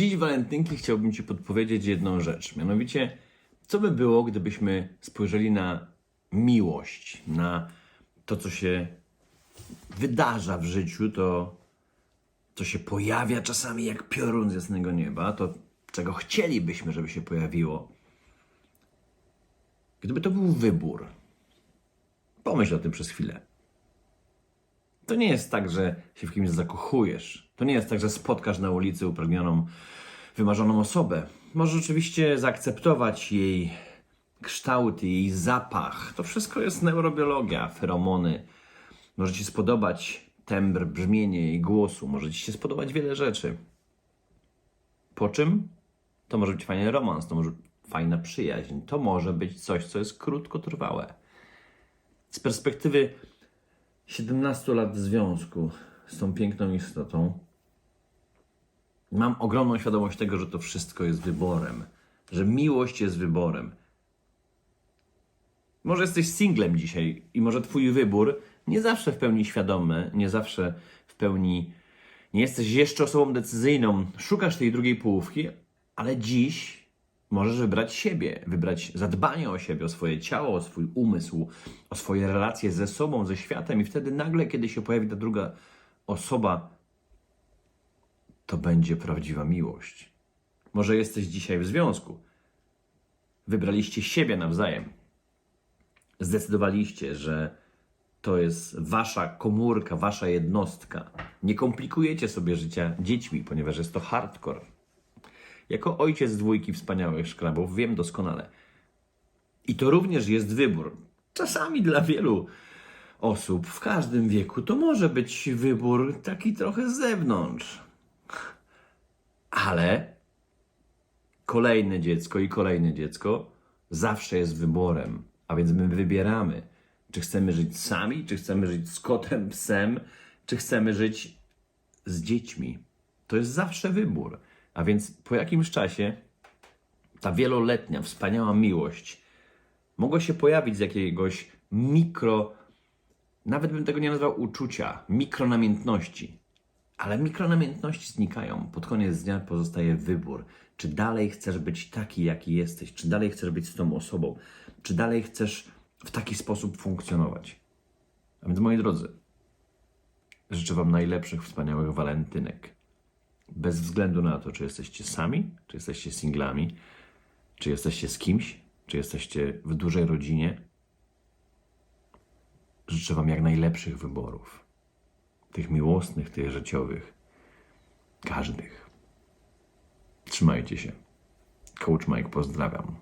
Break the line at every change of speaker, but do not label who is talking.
Dziś walentynki chciałbym Ci podpowiedzieć jedną rzecz. Mianowicie, co by było, gdybyśmy spojrzeli na miłość, na to, co się wydarza w życiu, to, co się pojawia czasami jak piorun z jasnego nieba, to, czego chcielibyśmy, żeby się pojawiło. Gdyby to był wybór, pomyśl o tym przez chwilę. To nie jest tak, że się w kimś zakochujesz. To nie jest tak, że spotkasz na ulicy upragnioną, wymarzoną osobę. Możesz oczywiście zaakceptować jej kształt, jej zapach. To wszystko jest neurobiologia, feromony. Może ci spodobać tembr, brzmienie jej głosu. Może ci się spodobać wiele rzeczy. Po czym? To może być fajny romans, to może być fajna przyjaźń. To może być coś, co jest krótkotrwałe. Z perspektywy 17 lat związku z tą piękną istotą, mam ogromną świadomość tego, że to wszystko jest wyborem, że miłość jest wyborem. Może jesteś singlem dzisiaj i może Twój wybór nie zawsze w pełni świadomy, nie zawsze w pełni. Nie jesteś jeszcze osobą decyzyjną, szukasz tej drugiej połówki, ale dziś możesz wybrać siebie, wybrać zadbanie o siebie, o swoje ciało, o swój umysł, o swoje relacje ze sobą, ze światem, i wtedy nagle, kiedy się pojawi ta druga osoba, to będzie prawdziwa miłość. Może jesteś dzisiaj w związku, wybraliście siebie nawzajem, zdecydowaliście, że to jest wasza komórka, wasza jednostka. Nie komplikujecie sobie życia dziećmi, ponieważ jest to hardcore. Jako ojciec dwójki wspaniałych szkrabów wiem doskonale. I to również jest wybór. Czasami dla wielu osób w każdym wieku to może być wybór taki trochę z zewnątrz. Ale kolejne dziecko i kolejne dziecko zawsze jest wyborem. A więc my wybieramy, czy chcemy żyć sami, czy chcemy żyć z kotem, psem, czy chcemy żyć z dziećmi. To jest zawsze wybór. A więc po jakimś czasie ta wieloletnia, wspaniała miłość mogła się pojawić z jakiegoś mikro, nawet bym tego nie nazwał uczucia, mikronamiętności. Ale mikronamiętności znikają. Pod koniec dnia pozostaje wybór. Czy dalej chcesz być taki, jaki jesteś? Czy dalej chcesz być z tą osobą? Czy dalej chcesz w taki sposób funkcjonować? A więc, moi drodzy, życzę Wam najlepszych, wspaniałych walentynek. Bez względu na to, czy jesteście sami, czy jesteście singlami, czy jesteście z kimś, czy jesteście w dużej rodzinie. Życzę Wam jak najlepszych wyborów. Tych miłosnych, tych życiowych. Każdych. Trzymajcie się. Coach Mike pozdrawiam.